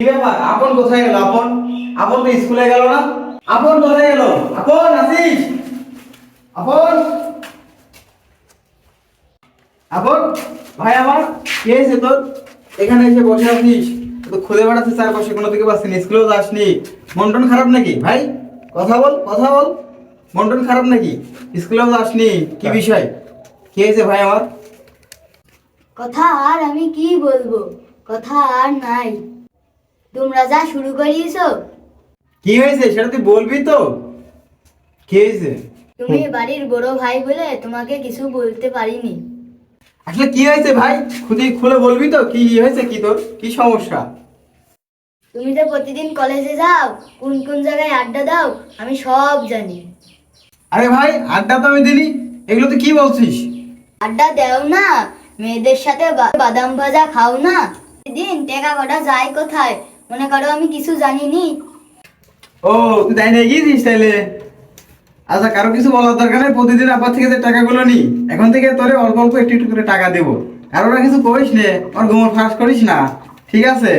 কি ব্যাপার? আপন কোথায় গেল আপন? আপন তো স্কুলে গেল না? আপন কোথায় গেল? আপন আসিস আপন! আপন ভাই আমার কে এসে তোর? এখানে এসে বসে আছিস? তো খুদে বেড়াতে চার পাশে কোনো দিকে পাচ্ছি স্কুলেও যাসনি। মন টন খারাপ নাকি? ভাই কথা বল কথা বল। মন্টন খারাপ নাকি? স্কুলেও যাসনি কি বিষয়? কে এসে ভাই আমার? কথা আর আমি কি বলব? কথা আর নাই। তোমরা যা শুরু করিয়েছো। কি হয়েছে? সেটা তুই বলবি তো। কি হয়েছে? তুমি বাড়ির বড় ভাই বলে তোমাকে কিছু বলতে পারিনি। আসলে কি হয়েছে ভাই? খুদি খুলে বলবি তো কি হয়েছে কি তোর? কি সমস্যা? তুমি তো প্রতিদিন কলেজে যাও কোন কোন জায়গায় আড্ডা দাও আমি সব জানি। আরে ভাই আড্ডা তো আমি দিলি এগুলো তুই কি বলছিস? আড্ডা দেও না মেয়েদের সাথে বা- বাদাম ভাজা খাও না। দিন টেকা কটা যায় কোথায়? মনে করো আমি কিছু জানিনি। ও, তুই তাই নিয়ে গিয়েছিস তাইলে? আচ্ছা কারও কিছু বলার দরকার নেই, প্রতিদিন আবার থেকে যে টাকাগুলো নি, এখন থেকে তোরে অল্প অল্প একটু একটু করে টাকা দেবো। কারোরা কিছু করিস নে আর ফাঁস করিস না, ঠিক আছে?